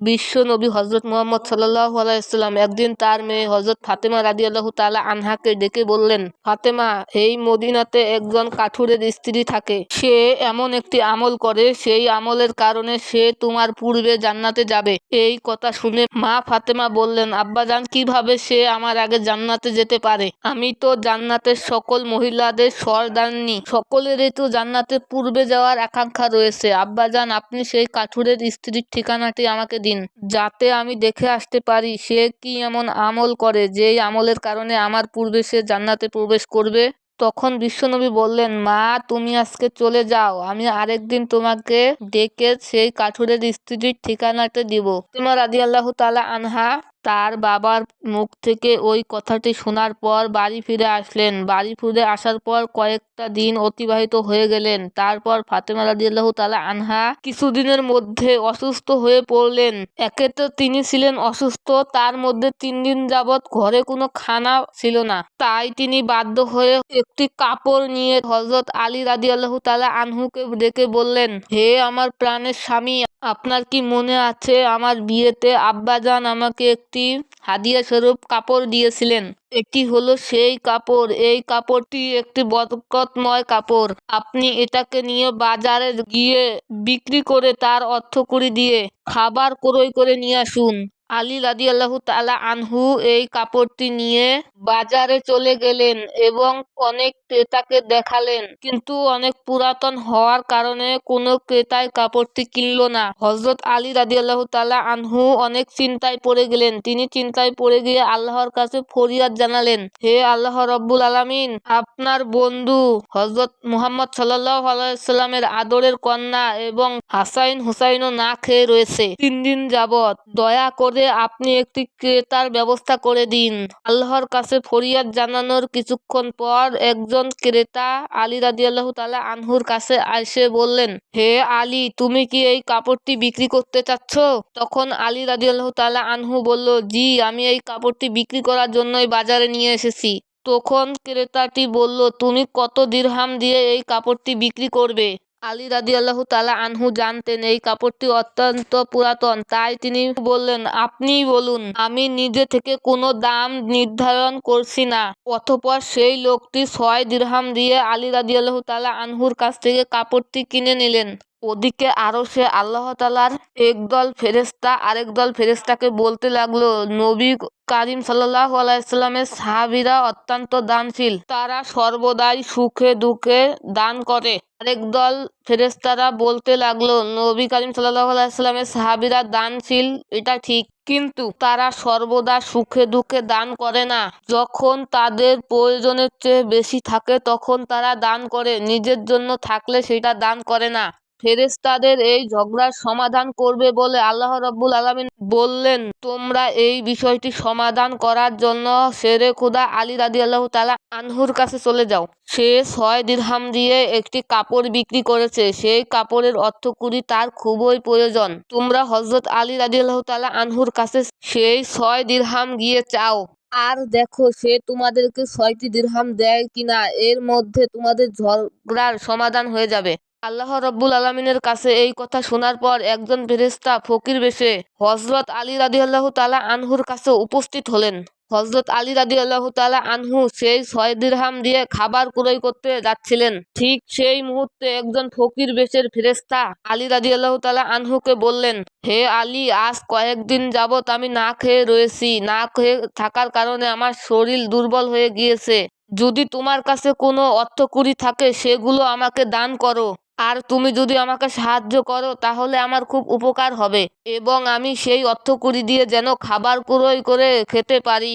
বিশ্ব নবী হজরত মোহাম্মদ সাল্লাহ আলাইসাল্লাম একদিন তার মেয়ে হজরত ফাতেমা রাজি রাদিয়াল্লাহ তালা আনহাকে ডেকে বললেন, ফাতেমা, এই মদিনাতে একজন কাঠুরের স্ত্রী থাকে। সে এমন একটি আমল করে, সেই আমলের কারণে সে তোমার পূর্বে জান্নাতে যাবে। এই কথা শুনে মা ফাতেমা বললেন, আব্বাজান, কীভাবে সে আমার আগে জান্নাতে যেতে পারে? আমি তো জান্নাতের সকল মহিলাদের সরদারনি সকলেরই তো জান্নাতে পূর্বে যাওয়ার আকাঙ্ক্ষা রয়েছে। আব্বাজান, আপনি সেই কাঠুরের স্ত্রীর ঠিকানাটি আমাকে দিন যাতে আমি দেখে আসতে পারি সে কি এমন আমল করে যেই আমলের কারণে আমার পূর্বে সে জান্নাতে প্রবেশ করবে। তখন বিশ্বনবী বললেন, মা, তুমি আজকে চলে যাও, আমি আরেকদিন তোমাকে ডেকে সেই কাঠুরের স্ত্রীর ঠিকানাতে দিব। তোমার আদি আল্লাহ তালা আনহা তার বাবার মুখ থেকে ওই কথাটি শোনার পর বাড়ি ফিরে আসলেন। বাড়ি ফিরে আসার পর কয়েকটা দিন অতিবাহিত হয়ে গেলেন। তারপর ফাতেমা রাদিয়াল্লাহ তালা আনহা কিছুদিনের মধ্যে অসুস্থ হয়ে পড়লেন। একে তো তিনি ছিলেন অসুস্থ, তার মধ্যে তিন দিন যাবৎ ঘরে কোনো খানা ছিল না। তাই তিনি বাধ্য হয়ে একটি কাপড় নিয়ে হজরত আলী রাদিয়াল্লাহ তালা আনহুকে ডেকে বললেন, হে আমার প্রাণের স্বামী, আপনার কি মনে আছে আমার বিয়েতে আব্বাজান আমাকে একটি হাদিয়া স্বরূপ কাপড় দিয়েছিলেন। এটি হলো সেই কাপড়। এই কাপড়টি একটি বরকতময় কাপড়। আপনি এটাকে নিয়ে বাজারে গিয়ে বিক্রি করে তার অর্থ করে দিয়ে খাবার ক্রয় করে নিয়ে আসুন। আলী রাদিয়াল্লাহু তালা আনহু এই কাপড়টি নিয়ে বাজারে চলে গেলেন এবং অনেক ক্রেতাকে দেখালেন। কিন্তু অনেক পুরাতন হওয়ার কারণে কোনো ক্রেতাই কাপড়টি কিনল না। হজরত আলী রাদিয়াল্লাহু তালা আনহু অনেক চিন্তায় পড়ে গেলেন। তিনি চিন্তায় পড়ে গিয়ে আল্লাহর কাছে ফরিয়াদ জানালেন, হে আল্লাহ রব্বুল আলমিন, আপনার বন্ধু হজরত মুহাম্মদ সাল্লাহ আলাইসাল্লামের আদরের কন্যা এবং হাসাইন হুসাইনও না খেয়ে রয়েছে। তিন দিন যাবৎ দয়া করে আপনি একটি ক্রেতার ব্যবস্থা করে দিন। আল্লাহর কাছে ফরিয়াদ জানানোর কিছুক্ষণ পর একজন ক্রেতা আলী রাদিয়াল্লাহ তালা আনহুর কাছে এসে বললেন, হে আলী, তুমি কি এই কাপড়টি বিক্রি করতে চাচ্ছ? তখন আলী রাদিয়াল্লাহ তালা আনহু বলল, জি, আমি এই কাপড়টি বিক্রি করার জন্যই বাজারে নিয়ে এসেছি। তখন ক্রেতাটি বলল, তুমি কত দিরহাম দিয়ে এই কাপড়টি বিক্রি করবে? আলী রাদি আল্লাহ তালা আনহু জানতেন, এই কাপড়টি অত্যন্ত পুরাতন। তাই তিনি বললেন, আপনিই বলুন, আমি নিজে থেকে কোনো দাম নির্ধারণ করছি না। অতপর সেই লোকটি ছয় দিরহাম দিয়ে আলী রাদি আল্লাহ তালা আনহুর কাছ থেকে কাপড়টি কিনে নিলেন। ওদিকে আরও সে আল্লাহ তালার একদল ফেরেস্তা আরেক দল ফেরেস্তাকে বলতে লাগল, নবী কারিম সাল্লাহ আলাইসাল্লামের সাহাবিরা অত্যন্ত দানশীল। তারা সর্বদাই সুখে দুঃখে দান করে। আরেক দল ফেরেস্তারা বলতে লাগল, নবী কারিম সাল্লাহ আলাইসাল্লামের সাহাবিরা দানশীল, এটা ঠিক। কিন্তু তারা সর্বদা সুখে দুঃখে দান করে না। যখন তাদের প্রয়োজনের চেয়ে বেশি থাকে, তখন তারা দান করে। নিজের জন্য থাকলে সেটা দান করে না। ফেরেস্তাদের এই ঝগড়ার সমাধান করবে বলে আল্লাহ রব্বুল আলমিন বললেন। তোমরা এই বিষয়টি সমাধান করার জন্য শেরে খুদা আলী রাদি আল্লাহ তালা আনহুর কাছে চলে যাও। সে ছয় দিরহাম দিয়ে একটি কাপড় বিক্রি করেছে। সেই কাপড়ের অর্থ কুড়ি তার খুবই প্রয়োজন। তোমরা হজরত আলী রাদি আল্লাহ তালা আনহুর কাছে সেই ছয় দিরহাম গিয়ে চাও। আর দেখো, সে তোমাদেরকে ছয়টি দিরহাম দেয় কিনা, এর মধ্যে তোমাদের ঝগড়ার সমাধান হয়ে যাবে। আল্লাহ রব্বুল আলমিনের কাছে এই কথা শোনার পর একজন ফেরেস্তা ফকির বেশে হজরত আলী রাদি আল্লাহ তালা আনহুর কাছে উপস্থিত হলেন। হজরত আলী রাদি আল্লাহ তালা আনহু সেই ছয় দিরহাম দিয়ে খাবার ক্রয় করতে যাচ্ছিলেন। ঠিক সেই মুহূর্তে একজন ফকির বেশের ফেরেস্তা আলী রাদি আল্লাহ তালা আনহুকে বললেন, হে আলী, আজ কয়েকদিন যাবৎ আমি না খেয়ে রয়েছি। না খেয়ে থাকার কারণে আমার শরীর দুর্বল হয়ে গিয়েছে। যদি তোমার কাছে কোনো অর্থকুড়ি থাকে, সেগুলো আমাকে দান করো। আর তুমি যদি আমাকে সাহায্য করো, তাহলে আমার খুব উপকার হবে। এবং আমি সেই অর্থ কুড়ি দিয়ে যেন খাবার ক্রয় করে খেতে পারি।